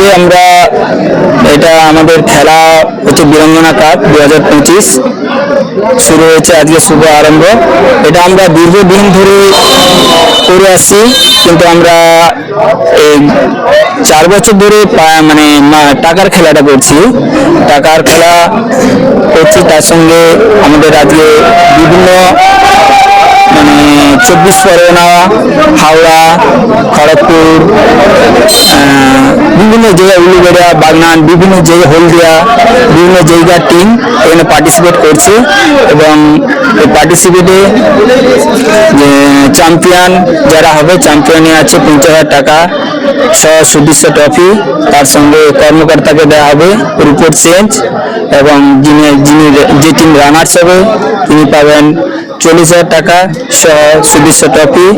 আজকে আমরা এটা আমাদের খেলা হচ্ছে বীরঙ্গনা কাপ দু হাজার পঁচিশ। শুরু হয়েছে আজকে শুভ আরম্ভ। এটা আমরা দীর্ঘদিন ধরে করে আসছি, কিন্তু আমরা এই চার বছর ধরে মানে টাকার খেলাটা করছি। টাকার খেলা করছি, তার সঙ্গে আমাদের আজকে বিভিন্ন মানে চব্বিশ পরগনা, হাওড়া, খড়গপুর বিভিন্ন জায়গায় উলুবেড়া বাগনান, বিভিন্ন জায়গায় হলদিয়া, বিভিন্ন জায়গার টিম এখানে পার্টিসিপেট করছে এবং পার্টিসিপেটে চ্যাম্পিয়ন যারা হবে চ্যাম্পিয়নে আছে পঞ্চাশ হাজার টাকা সহ সুদৃশ্য ট্রফি তার সঙ্গে কর্মকর্তাকে দেওয়া হবে রিপোর্ট চেঞ্জ এবং যিনি যিনি যে টিম রানার্স হবে, তিনি পাবেন চল্লিশ হাজার টাকা সহ সুদৃশ্য ট্রফি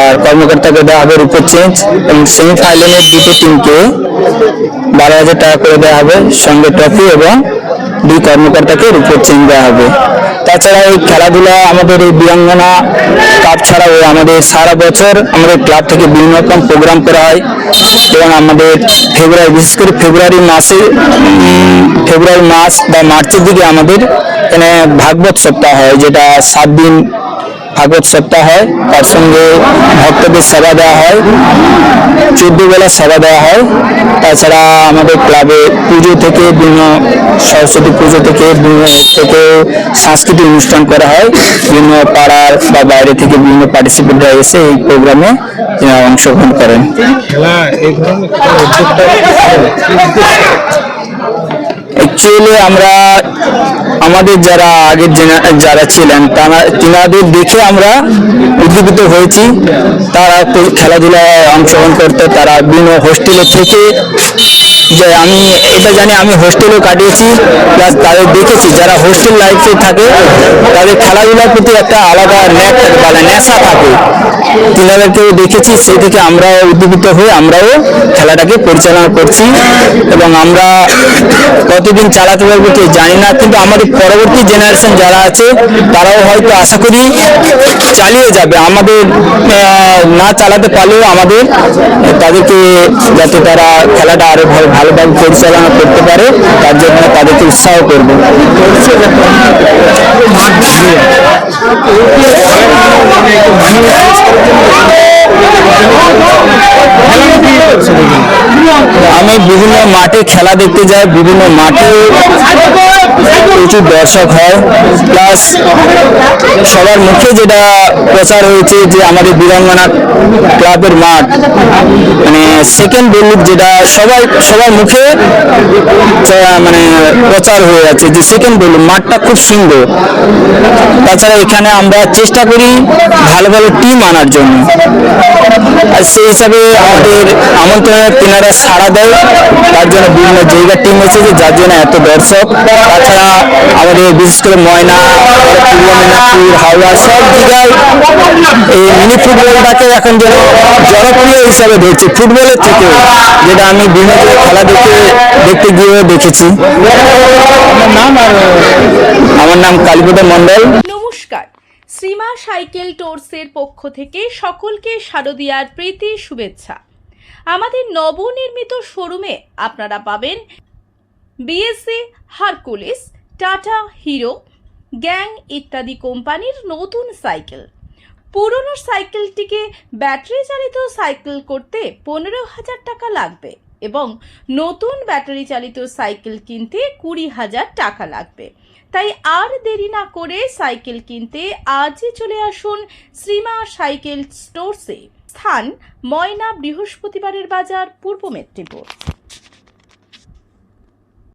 আর কর্মকর্তাকে দেওয়া হবে রিপোর্ট চেঞ্জ এবং সেমিফাইনালের দুটো টিমকে বারো হাজার টাকা করে দেওয়া হবে সঙ্গে ট্রফি এবং দুই কর্মকর্তাকে রিপোর্ট চেঞ্জ দেওয়া হবে। তাছাড়া এই খেলাধুলা, আমাদের এই বীরাঙ্গনা কাপ ছাড়াও আমাদের সারা বছর আমাদের ক্লাব থেকে বিভিন্ন রকম প্রোগ্রাম করা হয়। এবং আমাদের ফেব্রুয়ারি, বিশেষ করে ফেব্রুয়ারি মাসে ফেব্রুয়ারি মাস বা মার্চের দিকে আমাদের এখানে ভাগবত সপ্তাহ হয়, যেটা সাত দিন ভাগবত সপ্তাহ হয়। তার সঙ্গে ভক্তদের সেবা দেওয়া হয়। চোদ্দ বেলা সেবা দেওয়া হয়। তাছাড়া আমাদের ক্লাবে পুজো থেকে বিভিন্ন সরস্বতী পুজো থেকে বিভিন্ন থেকে সাংস্কৃতিক অনুষ্ঠান করা হয়। বিভিন্ন পাড়ার বা বাইরে থেকে বিভিন্ন পার্টিসিপেন্টরা এসে এই প্রোগ্রামে অংশগ্রহণ করেন? অ্যাকচুয়ালি আমরা আমাদের যারা আগের যারা ছিলেন, তারা তিনাদের দেখে আমরা উদ্দীপিত হয়েছি। তারা খেলাধুলায় অংশগ্রহণ করতে, তারা বিভিন্ন হোস্টেলে থেকে যে আমি এটা জানি আমি হোস্টেলেও কাটিয়েছি প্লাস তাদের দেখেছি, যারা হোস্টেল লাইফে থাকে, তাদের খেলাধুলার প্রতি একটা আলাদা ন্যাক মানে নেশা থাকে। তিনাদেরকেও দেখেছি, সেই থেকে আমরাও উদ্দীপিত হয়ে আমরাও খেলাটাকে পরিচালনা করছি। এবং আমরা কতদিন চালাতে পারব কি জানি না, কিন্তু আমাদের পরবর্তী জেনারেশন যারা আছে, তারাও হয়তো আশা করি চালিয়ে যাবে। আমাদের না চালাতে পারলেও আমাদের, তাদেরকে যাতে তারা খেলাটা আরও ভালো, ভালোভাবে পরিচালনা করতে পারে, তার জন্য তাদেরকে উৎসাহ করব। আমি বিভিন্ন মাঠে খেলা দেখতে যাই, বিভিন্ন মাঠে প্রচুর দর্শক হয় প্লাস সবার মুখে যেটা প্রচার হয়েছে যে আমাদের বীরাঙ্গনা ক্লাবের মাঠ মানে সেকেন্ড বেলুক যেটা সবাই, সবার মুখে মানে প্রচার হয়ে আছে যে সেকেন্ড বেলুক, মাঠটা খুব সুন্দর। তাছাড়া এখানে আমরা চেষ্টা করি ভালো ভালো টিম আনার জন্য। আর সেই হিসাবে আমাদের আমন্ত্রণে তিনারা সাড়া দেয়। তার জন্য বিভিন্ন জায়গার টিম এসেছে যার জন্য এত দর্শক। তাছাড়া আমাদের বিশেষ করে ময়না, পূর্ব মেদিনীপুর, হাওড়া সব জায়গায় এই মিনি ফুটবলটাকে এখন যেন জনপ্রিয় হিসাবে ধরছে ফুটবলের থেকে যেটা আমি বিভিন্ন খেলা দেখতে দেখতে গিয়েও দেখেছি। আমার নাম কালীপদ নমস্কার শ্রীমা সাইকেল টোর্সের পক্ষ থেকে সকলকে শারদীয়ার প্রীতি, শুভেচ্ছা। আমাদের নবনির্মিত শোরুমে আপনারা পাবেন বিএসসি হারকুলিস, টাটা হিরো, গ্যাং ইত্যাদি কোম্পানির নতুন সাইকেল। পুরনো সাইকেলটিকে ব্যাটারি চালিত সাইকেল করতে পনেরো হাজার টাকা লাগবে। এবং নতুন ব্যাটারি চালিত সাইকেল কিনতে কুড়ি হাজার টাকা লাগবে। তাই আর দেরি না করে সাইকেল কিনতে আজই চলে আসুন শ্রীমা সাইকেল স্টোরসে। স্থান ময়না বৃহস্পতিবারের বাজার পূর্ব মেদিনীপুর।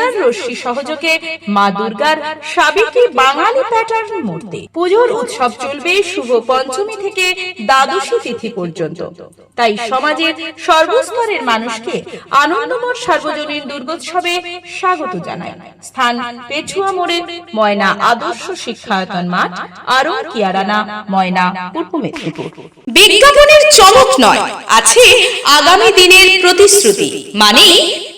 লেজার রশ্মি সহযোগে মা দুর্গার সাবেকি বাঙালি প্যাটার্ন মূর্তি। পুজোর উৎসব চলবে শুভ পঞ্চমী থেকে দ্বাদশী তিথি পর্যন্ত। তাই সমাজের সর্বস্তরের মানুষকে আনন্দময় সার্বজনীন দুর্গোৎসবে স্বাগত জানায় স্থান পেছুয়া মোড়ে ময়না আদর্শ শিক্ষায়তন মাঠ, আরও কিয়ারানা, ময়না পূর্ব মেদিনীপুর। বিজ্ঞাপনের চমক নয়, আছে আগামী দিনের প্রতিশ্রুতি মানে